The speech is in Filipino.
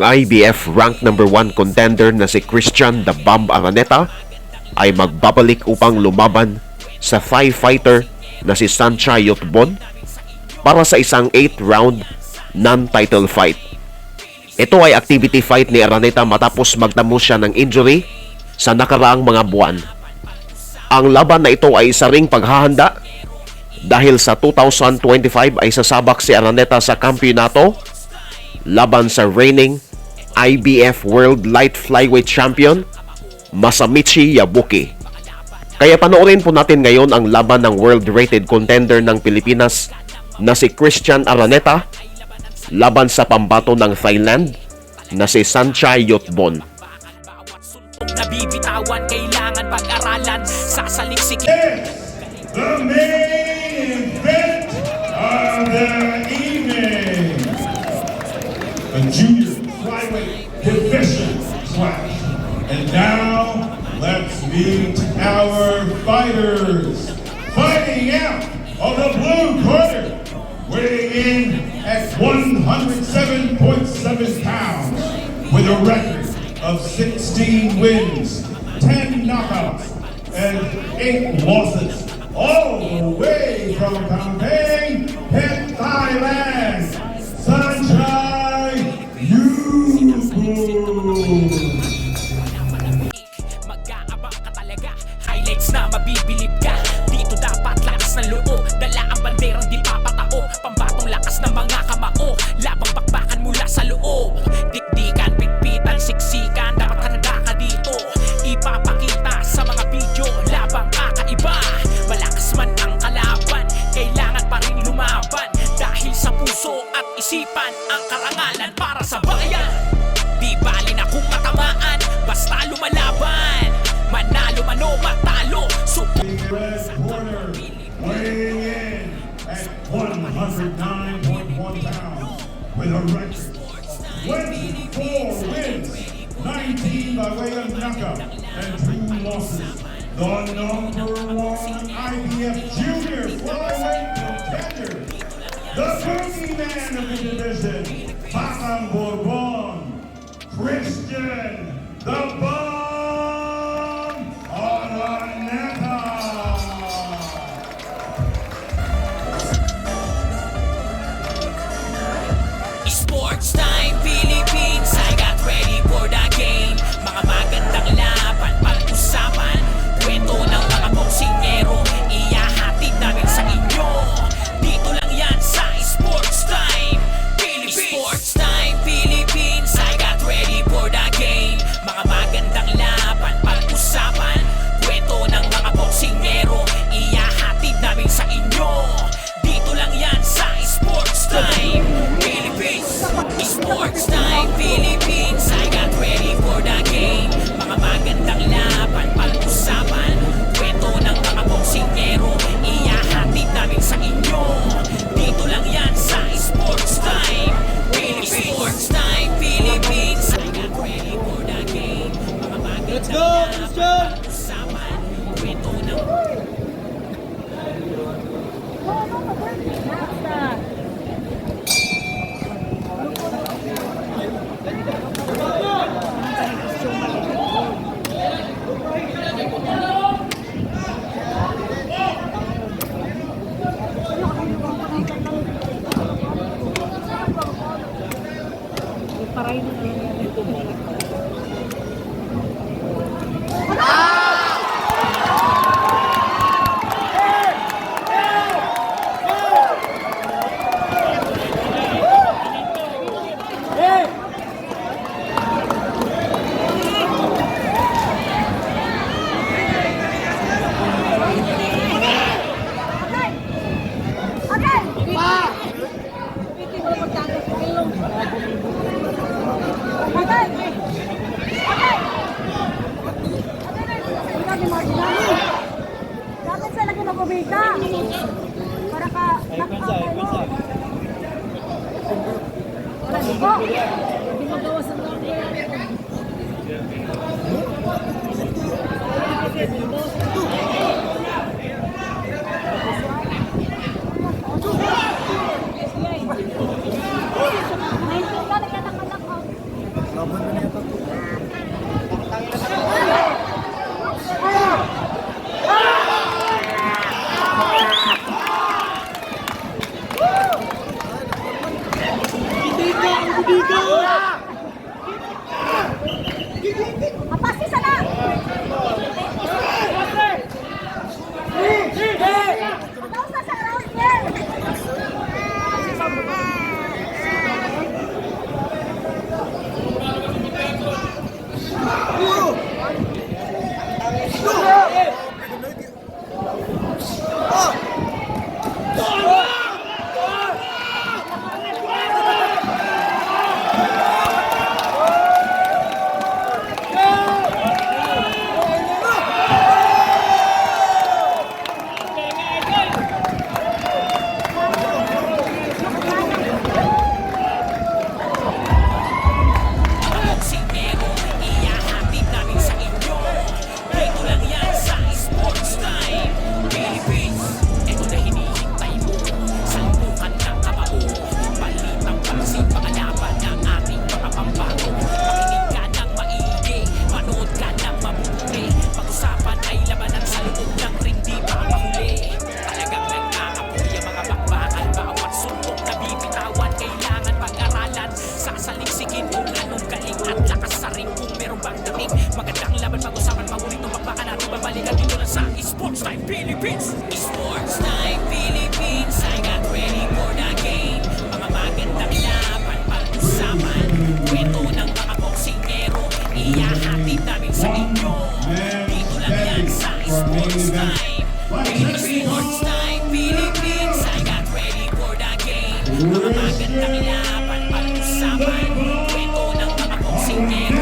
ang IBF rank number 1 contender na si Christian The Bomb Araneta ay magbabalik upang lumaban sa Thai fighter na si Sancha Yotbon para sa isang 8-round non-title fight. Ito ay activity fight ni Araneta matapos magtamo siya ng injury sa nakaraang mga buwan. Ang laban na ito ay isa ring paghahanda dahil sa 2025 ay sasabak si Araneta sa kampyonato laban sa reigning IBF World Light Flyweight Champion Masamichi Yabuki. Kaya panoorin po natin ngayon ang laban ng world rated contender ng Pilipinas na si Christian Araneta laban sa pambato ng Thailand na si Sanchai Yotbon. Nabibitawan, kailangan pag-aralan Sasaliksik The Out of the blue corner, weighing in at 107.7 pounds, with a record of 16 wins, 10 knockouts, and 8 losses. All the way from Kampeng, isipan Ang karangalan para sa bayan. Di bali na kung matamaan Basta lumalaban. Manalo man o matalo. The red corner, weighing in at 109.1 pounds, with a record of 24 wins, 19 by way of knockout, and two losses. The number one IBF junior the boogeyman of the division, Bakang Bourbon, Christian, the Bomb Dapat Oh. Happy God! Agad na kinapan, balik sa saman ng mga konsingero